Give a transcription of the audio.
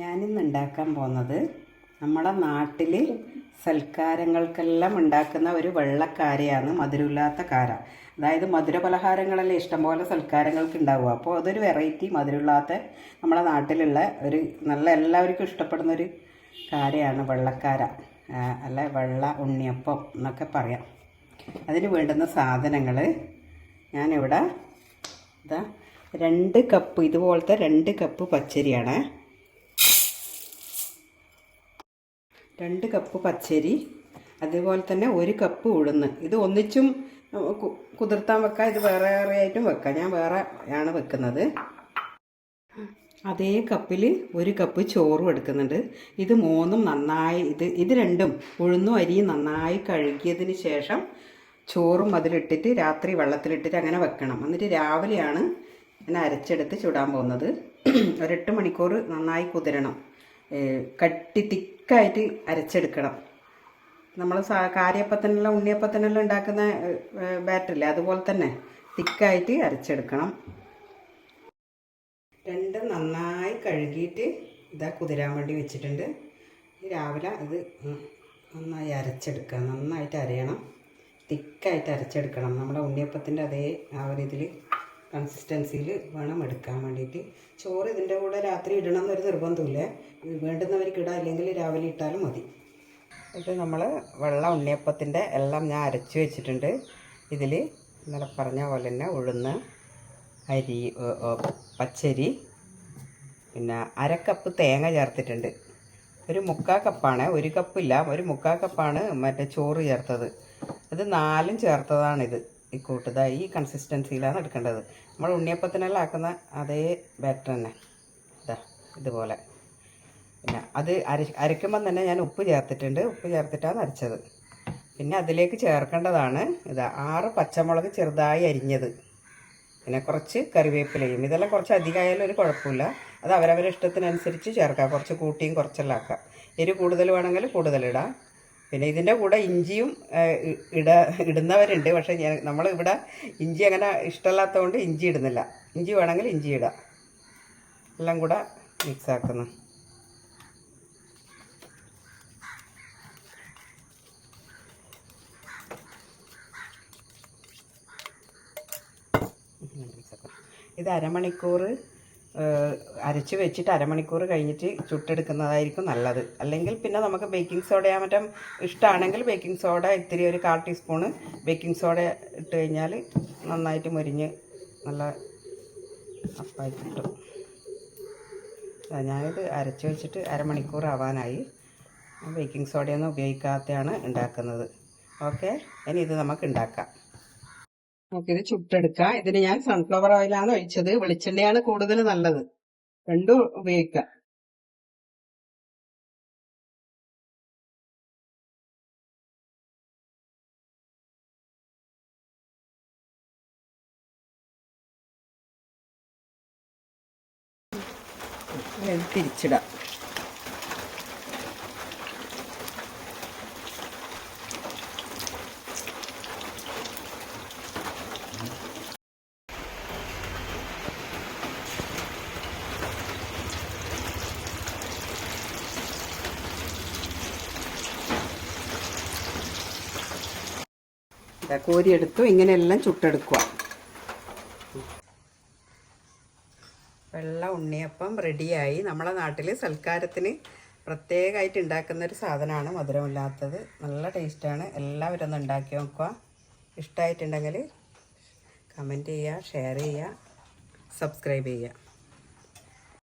ഞാനിന്ന് ഉണ്ടാക്കാൻ പോകുന്നത് നമ്മുടെ നാട്ടിൽ സൽക്കാരങ്ങൾക്കെല്ലാം ഉണ്ടാക്കുന്ന ഒരു വെള്ളക്കാരയാണ് മധുരമില്ലാത്ത കാര. അതായത് മധുര പലഹാരങ്ങളെല്ലാം ഇഷ്ടംപോലെ സൽക്കാരങ്ങൾക്ക് ഉണ്ടാവുക. അപ്പോൾ അതൊരു വെറൈറ്റി മധുരമില്ലാത്ത നമ്മുടെ നാട്ടിലുള്ള ഒരു നല്ല എല്ലാവർക്കും ഇഷ്ടപ്പെടുന്ന ഒരു കാരയാണ് വെള്ളക്കാര. അല്ല വെള്ള ഉണ്ണിയപ്പം എന്നൊക്കെ പറയാം. അതിന് വേണ്ടുന്ന സാധനങ്ങൾ ഞാനിവിടെ ഇതാ രണ്ട് കപ്പ് ഇതുപോലത്തെ രണ്ട് കപ്പ് പച്ചരിയാണ്. രണ്ട് കപ്പ് പച്ചരി അതുപോലെ തന്നെ ഒരു കപ്പ് ഉഴുന്ന്. ഇത് ഒന്നിച്ചും കുതിർത്താൻ വെക്കാം ഇത് വേറെ വേറെ ആയിട്ടും വെക്കാം. ഞാൻ വേറെ ആണ് വെക്കുന്നത്. അതേ കപ്പിൽ ഒരു കപ്പ് ചോറും എടുക്കുന്നുണ്ട്. ഇത് മൂന്നും നന്നായി ഇത് ഇത് രണ്ടും ഉഴുന്നും അരിയും നന്നായി കഴുകിയതിന് ശേഷം ചോറും അതിലിട്ടിട്ട് രാത്രി വെള്ളത്തിലിട്ടിട്ട് അങ്ങനെ വെക്കണം. എന്നിട്ട് രാവിലെയാണ് ഞാൻ അരച്ചെടുത്ത് ചുടാൻ പോകുന്നത്. ഒരെട്ട് മണിക്കൂർ നന്നായി കുതിരണം. കട്ടി തിക്കായിട്ട് അരച്ചെടുക്കണം. നമ്മൾ സാ കാര്യപ്പത്തിനെല്ലാം ഉണ്ണിയപ്പത്തിനെല്ലാം ഉണ്ടാക്കുന്ന ബാറ്ററില്ലേ അതുപോലെ തന്നെ തിക്കായിട്ട് അരച്ചെടുക്കണം. രണ്ടും നന്നായി കഴുകിയിട്ട് ഇതാ കുതിരാൻ വേണ്ടി വെച്ചിട്ടുണ്ട്. രാവിലെ അത് നന്നായി അരച്ചെടുക്കുക. നന്നായിട്ട് അരയണം. തിക്കായിട്ട് അരച്ചെടുക്കണം. നമ്മുടെ ഉണ്ണിയപ്പത്തിന്റെ അതേ ആ ഒരു ഇതിൽ കൺസിസ്റ്റൻസിയിൽ വേണം എടുക്കാൻ വേണ്ടിയിട്ട്. ചോറ് ഇതിന്റെ കൂടെ രാത്രി ഇടണം എന്നൊരു നിർബന്ധമില്ല വേണ്ടുന്നവർക്ക് ഇടാം അല്ലെങ്കിൽ രാവിലെ ഇട്ടാലും മതി. ഇത് നമ്മൾ വെള്ള ഉണ്ണിയപ്പത്തിന്റെ എല്ലാം ഞാൻ അരച്ച് വെച്ചിട്ടുണ്ട്. ഇതിൽ ഇന്നലെ പറഞ്ഞ പോലെ തന്നെ ഉഴുന്ന് അരി പച്ചരി പിന്നെ അരക്കപ്പ് തേങ്ങ ചേർത്തിട്ടുണ്ട്. ഒരു മുക്കാൽ കപ്പാണ് ഒരു കപ്പില്ല ഒരു മുക്കാൽ കപ്പാണ് മറ്റേ ചോറ് ചേർത്തത്. ഇത് നാലും ചേർത്തതാണിത്. കൂട്ടുക ഈ കൺസിസ്റ്റൻസിയിലാണ് എടുക്കേണ്ടത്. നമ്മൾ ഉണ്ണിയപ്പത്തിനെല്ലാം ആക്കുന്ന അതേ ബാറ്റർ തന്നെ. ഇതാ ഇതുപോലെ. പിന്നെ അത് അര അരയ്ക്കുമ്പം തന്നെ ഞാൻ ഉപ്പ് ചേർത്തിട്ടുണ്ട്. ഉപ്പ് ചേർത്തിട്ടാണ് അരച്ചത്. പിന്നെ അതിലേക്ക് ചേർക്കേണ്ടതാണ് ഇതാ ആറ് പച്ചമുളക് ചെറുതായി അരിഞ്ഞത്. പിന്നെ കുറച്ച് കറിവേപ്പിലയും. ഇതെല്ലാം കുറച്ച് അധികമായാലും ഒരു കുഴപ്പമില്ല. അത് അവരവരുടെ ഇഷ്ടത്തിനനുസരിച്ച് ചേർക്കാം. കുറച്ച് കൂട്ടിയും കുറച്ചെല്ലാം ആക്കാം. എരി കൂടുതൽ വേണമെങ്കിൽ കൂടുതലിടാം പിന്നെ ഇതിന്റെ കൂടെ ഇഞ്ചിയും ഇട ഇടുന്നവരുണ്ട്. പക്ഷേ ഞാൻ നമ്മൾ ഇവിടെ ഇഞ്ചി അങ്ങനെ ഇഷ്ടമല്ലാത്തതുകൊണ്ട് ഇഞ്ചി ഇടുന്നില്ല. ഇഞ്ചി വേണമെങ്കിൽ ഇഞ്ചി ഇടാം. എല്ലാം കൂടെ മിക്സ് ആക്കുന്നു. ഇത് അരമണിക്കൂർ അരച്ച് വെച്ചിട്ട് അരമണിക്കൂർ കഴിഞ്ഞിട്ട് ചുട്ടെടുക്കുന്നതായിരിക്കും നല്ലത്. അല്ലെങ്കിൽ പിന്നെ നമുക്ക് ബേക്കിംഗ് സോഡ മറ്റും ഇഷ്ടമാണെങ്കിൽ ബേക്കിംഗ് സോഡ ഇത്തിരി ഒരു കാൽ ടീസ്പൂണ് ബേക്കിംഗ് സോഡ ഇട്ട് കഴിഞ്ഞാൽ നന്നായിട്ട് മുരിഞ്ഞ് നല്ല അപ്പായി കിട്ടും. ഞാനിത് അരച്ച് വെച്ചിട്ട് അരമണിക്കൂർ ആവാനായി. ബേക്കിംഗ് സോഡയൊന്നും ഉപയോഗിക്കാതെയാണ് ഉണ്ടാക്കുന്നത്. ഓക്കെ? ഇനി ഇത് നമുക്ക് ഉണ്ടാക്കാം. നമുക്കിത് ചുട്ടെടുക്കാം. ഇതിന് ഞാൻ സൺഫ്ലവർ ഓയിലാണ് ഒഴിച്ചത്. വെളിച്ചെണ്ണയാണ് കൂടുതൽ നല്ലത്. രണ്ടും ഉപയോഗിക്കാം. തിരിച്ചിടാം. കോരിയെടുത്തു ഇങ്ങനെയെല്ലാം ചുട്ടെടുക്കുക വെള്ള ഉണ്ണിയപ്പം റെഡിയായി. നമ്മളെ നാട്ടിൽ സൽക്കാരത്തിന് പ്രത്യേകമായിട്ട് ഉണ്ടാക്കുന്ന ഒരു സാധനമാണ് മധുരമില്ലാത്തത്. നല്ല ടേസ്റ്റാണ്. എല്ലാവരും ഒന്ന് ഉണ്ടാക്കി നോക്കുക ഇഷ്ടമായിട്ടുണ്ടെങ്കിൽ കമന്റ് ചെയ്യുക ഷെയർ ചെയ്യുക സബ്സ്ക്രൈബ് ചെയ്യുക.